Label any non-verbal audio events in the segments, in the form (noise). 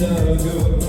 불러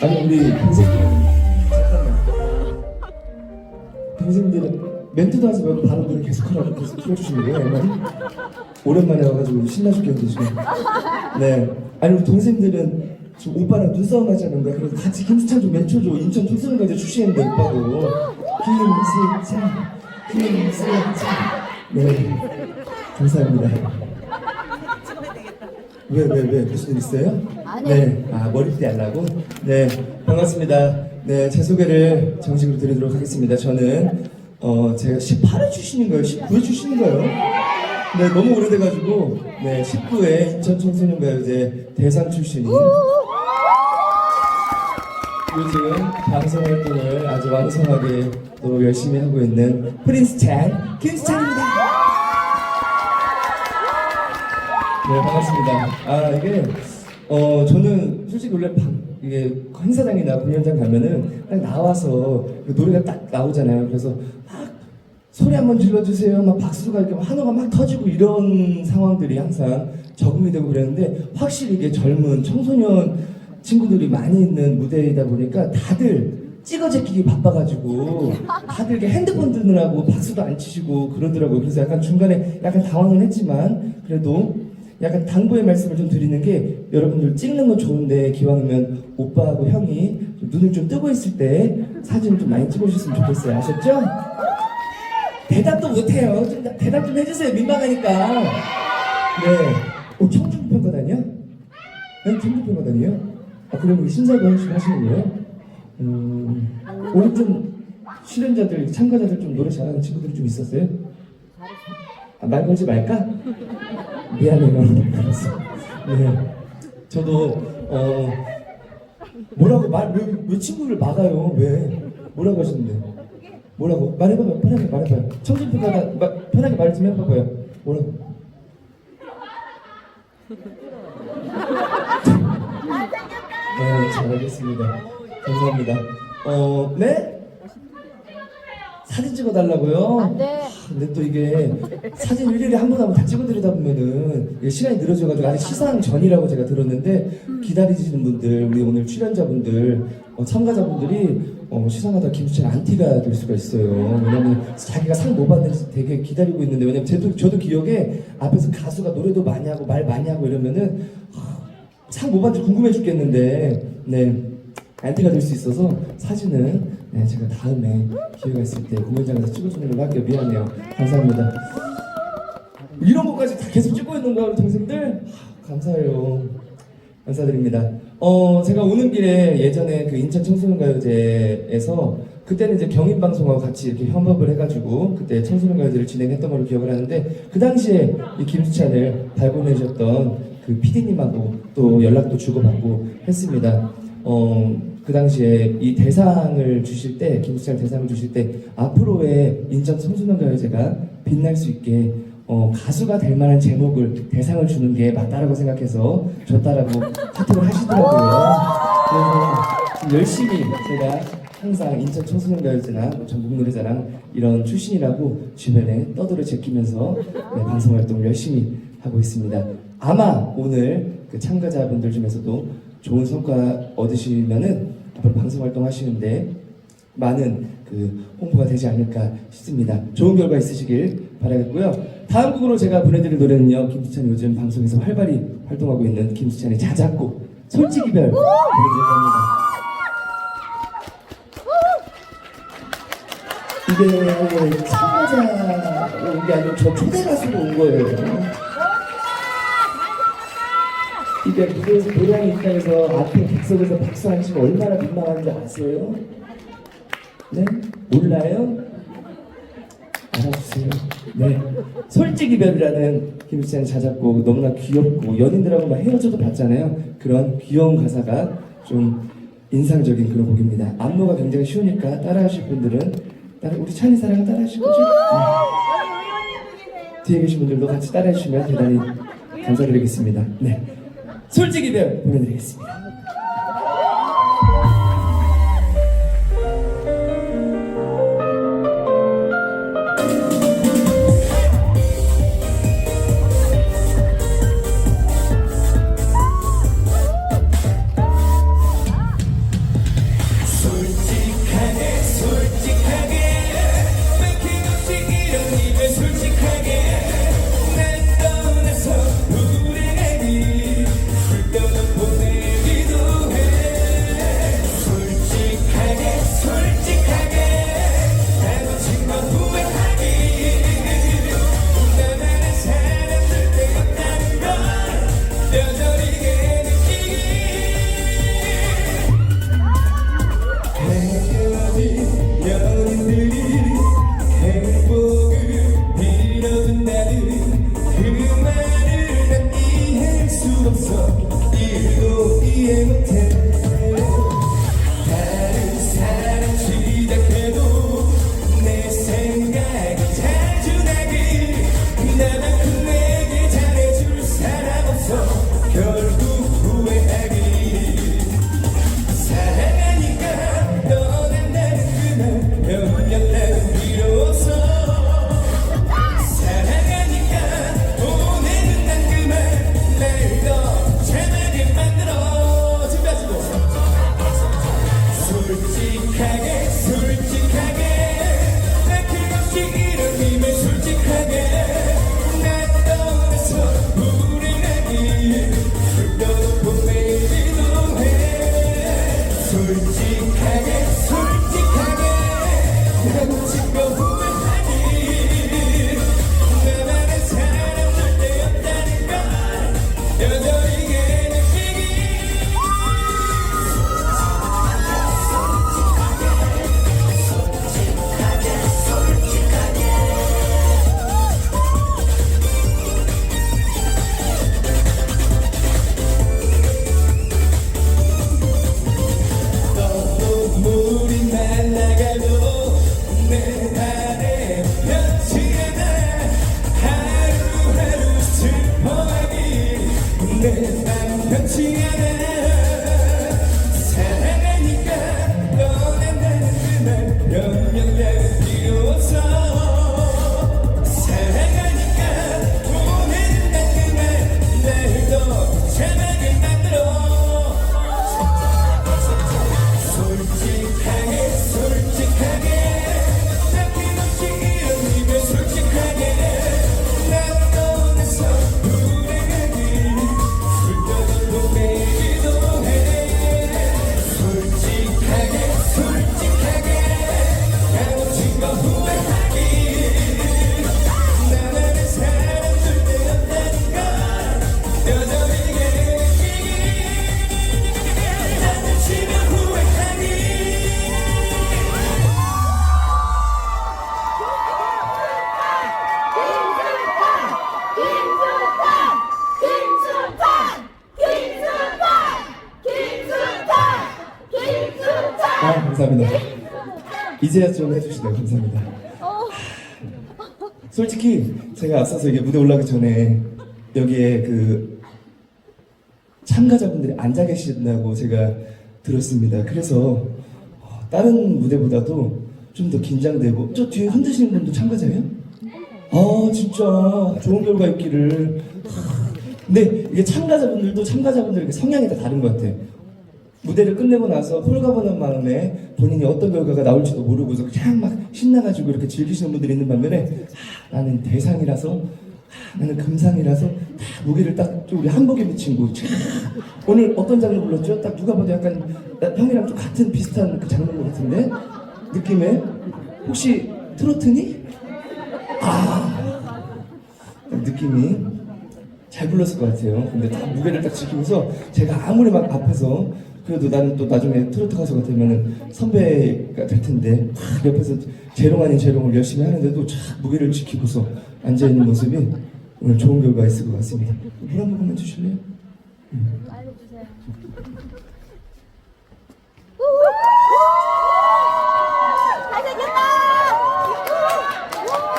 아니 우리 동생들은 멘트도 하지 말고 바로 틀어주시는 거예요 얼마나? 오랜만에 와가지고 신나 죽겠는데 지금 네 아니 우리 동생들은 지금 오빠랑 눈싸움 하자는 거야 그래서 같이 김수찬 좀 멘트줘 인천 초선까지 출시했는데 오빠도 김수찬 김수찬 네 감사합니다 왜 왜 왜 무슨 일 있어요? 아니요. 네, 아 머리띠 하려고? 네, 반갑습니다. 네, 제 소개를 정식으로 드리도록 하겠습니다. 저는 어 제가 18회 출신인가요? 19회 출신인가요? 네, 너무 오래돼가지고 네, 19회 인천 청소년가요제 대상 출신인 요즘 방송 활동을 아주 왕성하게 또 열심히 하고 있는 프린스 찬 김수찬입니다. 네 반갑습니다. 아 이게 어 저는 솔직히 원래 방, 이게 행사장이나 공연장 가면은 딱 나와서 그 노래가 딱 나오잖아요. 그래서 막 소리 한번 질러주세요. 막 박수가 이렇게 막 한호가 막 터지고 이런 상황들이 항상 적응이 되고 그랬는데 확실히 이게 젊은 청소년 친구들이 많이 있는 무대이다 보니까 다들 찍어 제끼기 바빠가지고 다들 이렇게 핸드폰 드느라고 박수도 안 치시고 그러더라고요. 그래서 약간 중간에 약간 당황은 했지만 그래도 약간 당부의 말씀을 좀 드리는 게 여러분들 찍는 건 좋은데 기왕이면 오빠하고 형이 좀 눈을 좀 뜨고 있을 때 사진을 좀 많이 찍어주셨으면 좋겠어요. 아셨죠? 대답도 못해요. 좀 대답 좀 해주세요. 민망하니까. 네. 어, 청중평가단이요? 난 청중평가단이요? 아, 그럼 심사도 하시- 하시는 거예요? 음, 오늘 좀 출연자들, 참가자들 좀 노래 잘하는 친구들이 좀 있었어요? 아, 말 걸지 말까? 미안해요. 네. 저도 어 뭐라고 말왜 왜 친구를 막아요? 왜? 뭐라고 하셨는데? 뭐라고? 말해봐요. 편하게 말해봐요. 청진표가 편하게 말 좀 해봐봐요. 뭐라고? 네, 잘하겠습니다. 감사합니다. 어, 네? 사진 찍어달라고요? 안 돼. 아, 근데 또 이게 사진 일일이 한 번 한 번 다 찍어드리다 보면은 이게 시간이 늘어져가지고 아직 시상 전이라고 제가 들었는데 기다리시는 분들, 우리 오늘 출연자분들, 어, 참가자분들이 어, 시상하다 김수찬 안티가 될 수가 있어요. 왜냐면 자기가 상 못 받는지 되게 기다리고 있는데 왜냐면 저도, 저도 기억에 앞에서 가수가 노래도 많이 하고 말 많이 하고 이러면은 상 못 받는지 궁금해 죽겠는데 네 안티가 될 수 있어서 사진은 네, 제가 다음에 기회가 있을 때 공연장에서 찍어주는 걸로 할게요 미안해요. 감사합니다. 이런 것까지 다 계속 찍고 있는 거야 우리 동생들? 하, 감사해요. 감사드립니다. 어 제가 오는 길에 예전에 그 인천 청소년가요제에서 그때는 이제 경인 방송하고 같이 이렇게 협업을 해가지고 그때 청소년가요제를 진행했던 걸로 기억을 하는데 그 당시에 이 김수찬을 발굴해주셨던 그 PD님하고 또 연락도 주고받고 했습니다. 어, 그 당시에 이 대상을 주실 때, 김수찬 대상을 주실 때, 앞으로의 인천 청소년가요제가 빛날 수 있게 어, 가수가 될 만한 제목을 대상을 주는 게 맞다라고 생각해서 줬다라고 (laughs) 카톡을 하시더라고요. 그래서 열심히 제가 항상 인천 청소년가요제나 뭐 전국 노래자랑 이런 출신이라고 주변에 떠들어 제끼면서 네, 방송 활동을 열심히 하고 있습니다. 아마 오늘 그 참가자분들 중에서도 좋은 성과 얻으시면은 앞으로 방송 활동 하시는데 많은 그 홍보가 되지 않을까 싶습니다. 좋은 결과 있으시길 바라겠고요. 다음 곡으로 제가 보내드릴 노래는요. 김수찬이 요즘 방송에서 활발히 활동하고 있는 김수찬의 자작곡 솔직이별 보내드릴 겁니다. 이게 온게 아니고 저 초대 가수로 온 거예요. 이게 무대에서 노래하는 입장에서 앞에 객석에서 박수 안 치면 얼마나 민망한지 아세요? 네? 몰라요? 알아주세요. 네. 솔직 이별이라는 김수찬 자작곡 너무나 귀엽고 연인들하고 막 헤어져도 봤잖아요. 그런 귀여운 가사가 좀 인상적인 그런 곡입니다. 안무가 굉장히 쉬우니까 따라하실 분들은 따라 우리 찬이 사랑은 따라하실 거죠? 네. 뒤에 계신 분들도 같이 따라해 주시면 대단히 감사드리겠습니다. 네. 솔직이별 보내드리겠습니다. 이제야 좀 해주시네요. 감사합니다. 솔직히 제가 앞서서 이게 무대 올라가기 전에 여기에 그 참가자분들이 앉아 계신다고 제가 들었습니다. 그래서 어, 다른 무대보다도 좀 더 긴장되고 저 뒤에 흔드시는 분도 참가자예요? 아 진짜 좋은 결과 있기를 근데 이게 참가자분들도 참가자분들 성향이 다 다른 것 같아 무대를 끝내고 나서 홀가분한 마음에 본인이 어떤 결과가 나올지도 모르고서 그냥 막 신나가지고 이렇게 즐기시는 분들이 있는 반면에 아, 나는 대상이라서 아, 나는 금상이라서 딱 무게를 딱좀 우리 한복에 묻힌 거 참, 오늘 어떤 장르 불렀죠? 딱 누가 봐도 약간 나- 형이랑 좀 같은 비슷한 그 장르인 것 같은데 느낌에 혹시 트로트니? 아 느낌이 잘 불렀을 것 같아요. 근데 딱 무게를 딱 지키면서 제가 아무리 막 앞에서 그래도 나는 또 나중에 트로트 가수가 되면은 선배가 될 텐데 막 옆에서 재롱 아닌 재롱을 열심히 하는데도 쫙 무게를 지키고서 앉아 있는 모습이 오늘 좋은 결과 있을 것 같습니다. 물 한 모금만 주실래요? 알려주세요. 잘생겼다!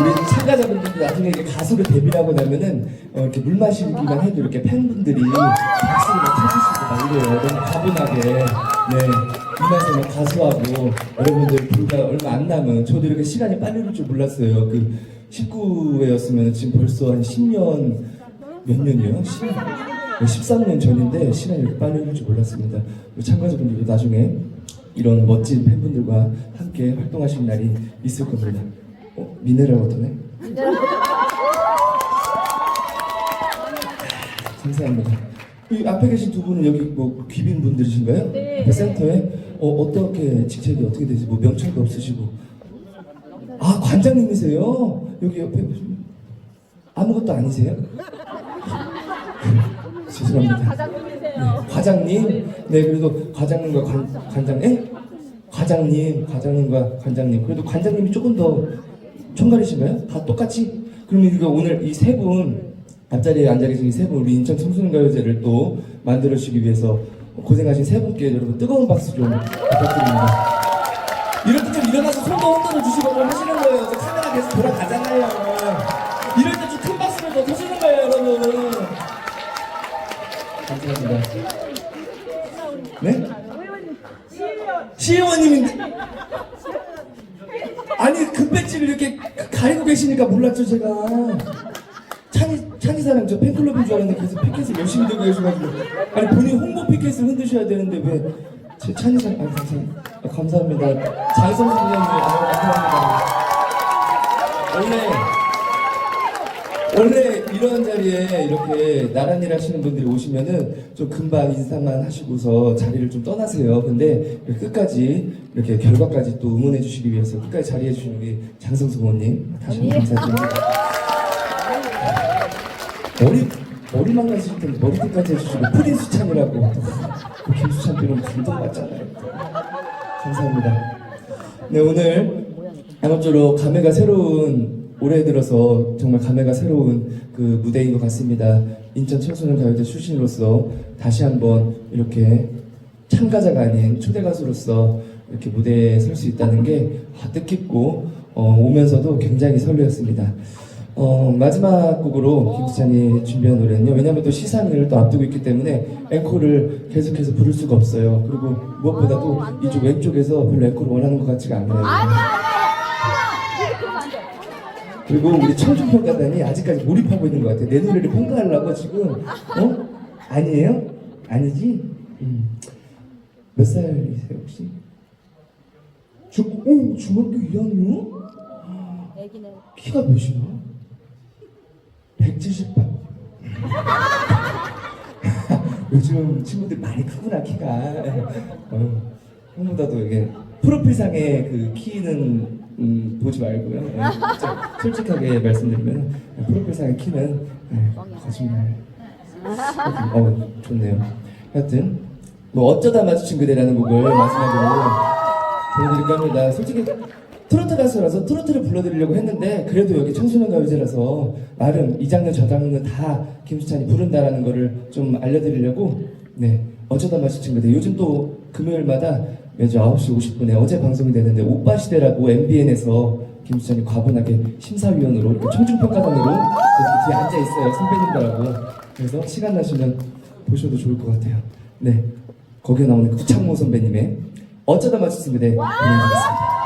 우리 참가자분들도 나중에 이렇게 가수로 데뷔를 하고 나면은 어, 이렇게 물 마시기만 해도 이렇게 팬분들이 박수를 막 쳐주시고 막 이래요. 너무 가분하게. 네. 이만서 막 가수하고 여러분들 불과 얼마 안 남은 저도 이렇게 시간이 빨리 흐를 줄 몰랐어요. 그 19회였으면 지금 벌써 한 10년 몇 년이요? 10, 13년 전인데 시간이 이렇게 빨리 흐를 줄 몰랐습니다. 우리 참가자분들도 나중에 이런 멋진 팬분들과 함께 활동하실 날이 있을 겁니다. 어, 미네랄 워터네? 감사합니다. 이 앞에 계신 두 분은 여기 뭐 귀빈 분들이신가요? 네. 센터에 어, 어떻게 직책이 어떻게 되지? 뭐 명찰도 없으시고 아 관장님이세요? 여기 옆에 보시면 아무것도 아니세요? (laughs) 죄송합니다. 과장님이세요. 과장님, 네 그래도 과장님과 관, 관장, 에? 과장님, 과장님과 관장님. 그래도 관장님이 조금 더 총괄이신가요? 다 똑같이? 그러면 이거 오늘 이 세 분 앞자리에 앉아 계신 이 세 분 우리 인천 청소년가요제를 또 만들어 주기 위해서 고생하신 세 분께 여러분 뜨거운 박수 좀 부탁드립니다. 이럴 때 좀 일어나서 손도 흔들어 주시고 좀 하시는 거예요. 저 카메라 계속 돌아가잖아요. 이럴 때 좀 큰 박수를 더 쳐주는 거예요, 여러분. 감사합니다. 네? 시의원님인데 아니 금배지를 이렇게 가리고 계시니까 몰랐죠 제가. 찬이 찬이 사랑 저 팬클럽인 줄 알았는데 그래서 피켓을 열심히 들고 계셔가지고. 아니 본인 홍보 피켓을 흔드셔야 되는데 왜 제 찬이 사랑 아니 감사합니다 아, 감사합니다. 장성 선생님 아, 감사합니다. 원래 원래 이런 자리에 이렇게 나란 일 하시는 분들이 오시면은 좀 금방 인사만 하시고서 자리를 좀 떠나세요. 근데 끝까지 이렇게 결과까지 또 응원해 주시기 위해서 끝까지 자리해 주신 우리 장성수 의원님 다시 한번 감사드립니다. 머리 머리 망가질 때 머리끝까지 해주시고 프린스 찬이라고 그 김수찬 배우는 감동받잖아요. 감사합니다. 네 오늘 아무쪼록 감회가 새로운 올해 들어서 정말 감회가 새로운 그 무대인 것 같습니다. 인천 청소년 가요제 출신으로서 다시 한번 이렇게 참가자가 아닌 초대 가수로서 이렇게 무대에 설 수 있다는 게 아, 뜻깊고 어, 오면서도 굉장히 설레었습니다. 어, 마지막 곡으로 김수찬이 준비한 노래는요. 왜냐하면 또 시상을 또 앞두고 있기 때문에 앵콜을 계속해서 부를 수가 없어요. 그리고 무엇보다도 이쪽 왼쪽에서 별로 앵콜을 원하는 것 같지가 않아요. 아니야, 아니야. 이렇게 그러면 안 돼. 그리고 우리 청중평가단이 아직까지 몰입하고 있는 것 같아요. 내 노래를 평가하려고 지금 어? 아니에요? 아니지? 음. 몇 살이세요 혹시? 중, 어, 중학교 2학년? 애기네. 키가 몇이야? 178. (laughs) 요즘 친구들 많이 크구나 키가. 어, 형보다도 이게 프로필상의 그 키는 음, 보지 말고요. 네, 솔직하게 말씀드리면 프로필상의 키는 네, 거짓말. 어 좋네요. 하여튼 뭐 어쩌다 마주친 그대라는 곡을 마지막으로 보여드릴까 합니다. 솔직히 트로트 가수라서 트로트를 불러드리려고 했는데 그래도 여기 청소년 가요제라서 나름 이 장르 저 장르 다 김수찬이 부른다라는 거를 좀 알려드리려고 네 어쩌다 마주친 그대 요즘 또 금요일마다 매주 9시 50분에 어제 방송이 됐는데 오빠 시대라고 MBN에서 김수찬이 과분하게 심사위원으로 이렇게 청중평가단으로 거기 뒤에 앉아 있어요 선배님들하고 그래서 시간 나시면 보셔도 좋을 것 같아요. 네 거기에 나오는 구창모 선배님의 어쩌다 맞췄습니다. 네, 진행하겠습니다.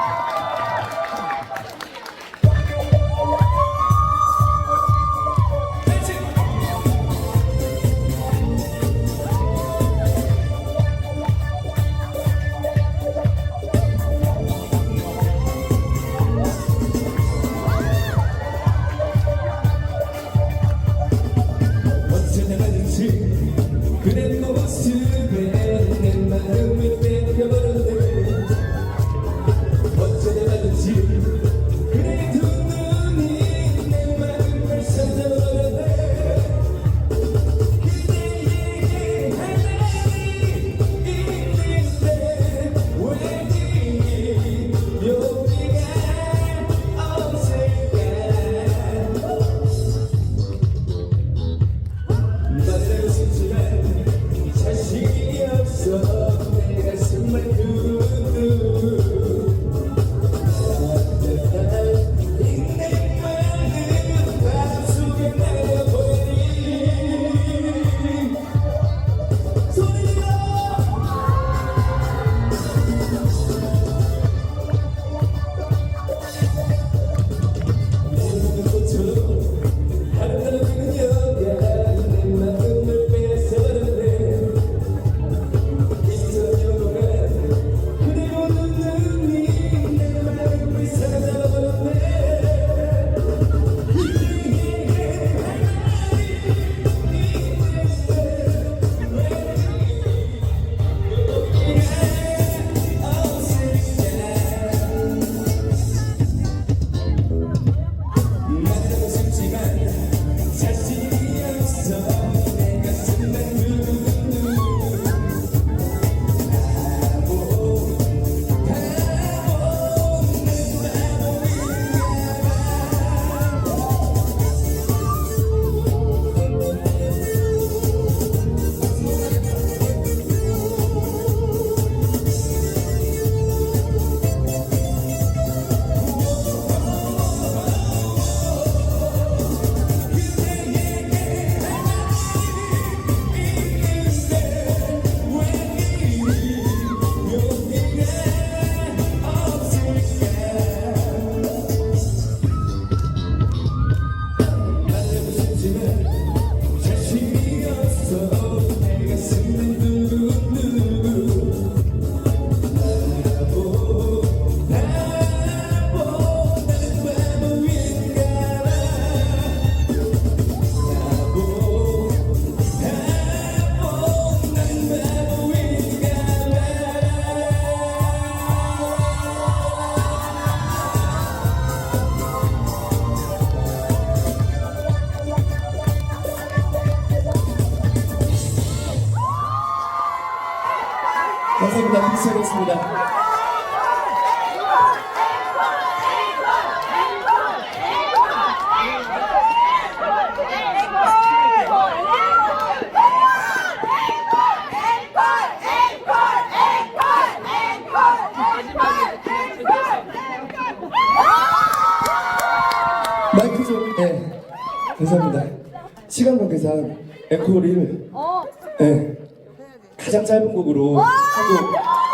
가장 짧은 곡으로 하고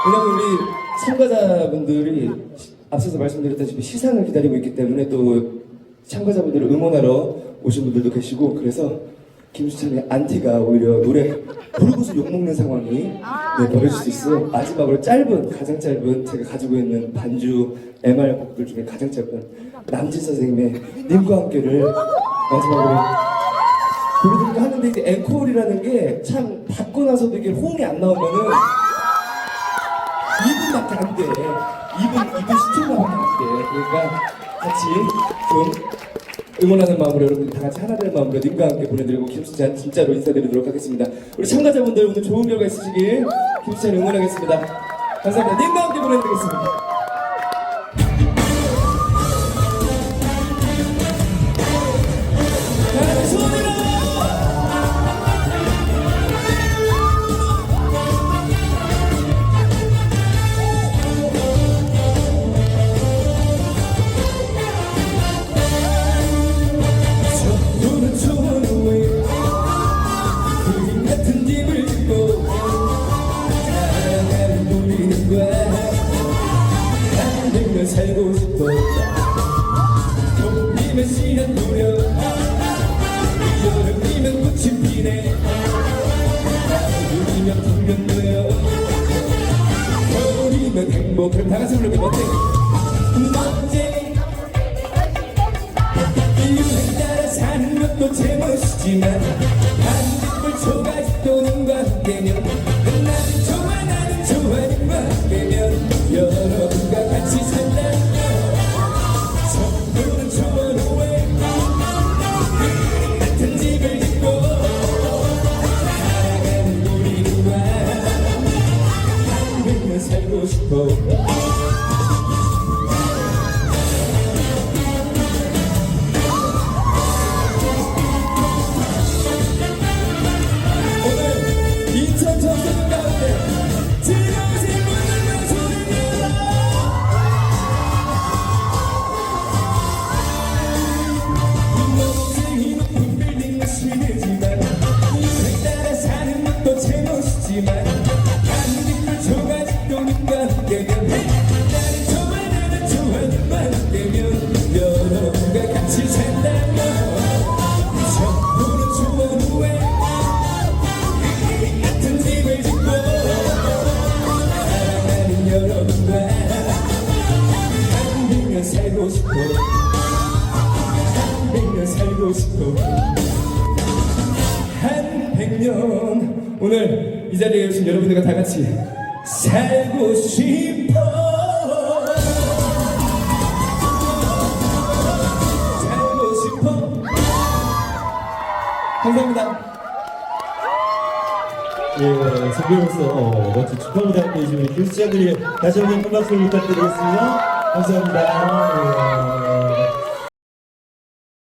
왜냐면 우리 참가자분들이 시- 앞서서 말씀드렸다시피 시상을 기다리고 있기 때문에 또 참가자분들을 응원하러 오신 분들도 계시고 그래서 김수찬의 안티가 오히려 노래 부르고서 욕먹는 상황이 네, 벌어질 수 있어 마지막으로 짧은 가장 짧은 제가 가지고 있는 반주 MR 곡들 중에 가장 짧은 남진 선생님의 님과 함께를 마지막으로 보여드릴까 하는데 이제 앵콜이라는 게 참 받고 나서도 이게 호응이 안 나오면은 2분밖에 안 돼. 2분, 2분 10초밖에 안 돼. 그러니까 같이 좀 응원하는 마음으로 여러분들 다 같이 하나 되는 마음으로 님과 함께 보내드리고 김수찬 진짜로 인사드리도록 하겠습니다. 우리 참가자분들 오늘 좋은 결과 있으시길 김수찬 응원하겠습니다. 감사합니다. 님과 함께 보내드리겠습니다. 다 중앙대학교 이주민 교수자들이 다시 한번 큰 박수를 부탁드리겠습니다. 감사합니다. 예.